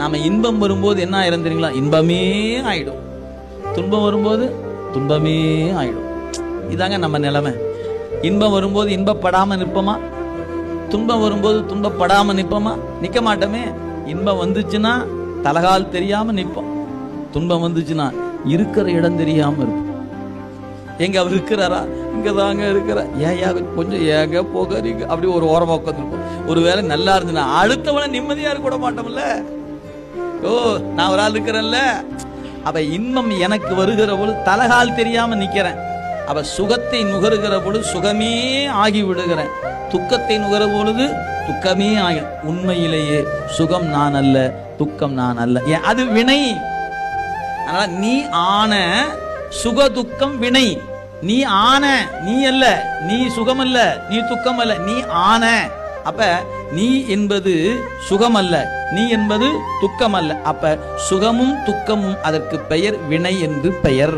நாம் இன்பம் வரும்போது என்ன ஆயிரும் தெரியுங்களா? இன்பமே ஆயிடும். துன்பம் வரும்போது துன்பமே ஆயிடும். இதாங்க நம்ம நிலைமை. இன்பம் வரும்போது இன்பப்படாமல் நிற்போமா? துன்பம் வரும்போது துன்பப்படாமல் நிற்போமா? நிற்க மாட்டோமே. இன்பம் வந்துச்சுன்னா தலகால் தெரியாமல் நிற்போம். துன்பம் வந்துச்சுன்னா இருக்கிற இடம் தெரியாமல் இருப்போம் எங்க அவர் இருக்கிறாரா? இங்க தாங்க இருக்கிற ஏயா கொஞ்சம் ஏங்க போகாதீங்க? அப்படி ஒரு ஓரமாக உட்காந்துருப்போம் ஒருவேளை நல்லா இருந்துன்னா அடுத்தவனை நிம்மதியா இருக்க மாட்டோம்ல. ஓ நான் ஒரு ஆள் இருக்கிறேன்ல. அவ இன்பம் எனக்கு வருகிற பொழுது தலகால் தெரியாம நிக்கிறேன். அவ சுகத்தை நுகருகிற பொழுது சுகமே ஆகி விடுகிறேன். துக்கத்தை நுகர பொழுது துக்கமே ஆகி உண்மையிலேயே சுகம் நான் அல்ல துக்கம் நான் அல்ல. ஏன் அது வினை. அதனால நீ ஆன சுக துக்கம் வினை. நீ ஆன நீ அல்ல நீ சுகம் அல்ல நீ துக்கம் அல்ல நீ ஆன. அப்ப நீ என்பது சுகம் அல்ல நீ என்பது துக்கம் அல்ல அப்ப சுகமும் துக்கமும் அதற்கு பெயர் வினை என்று பெயர்.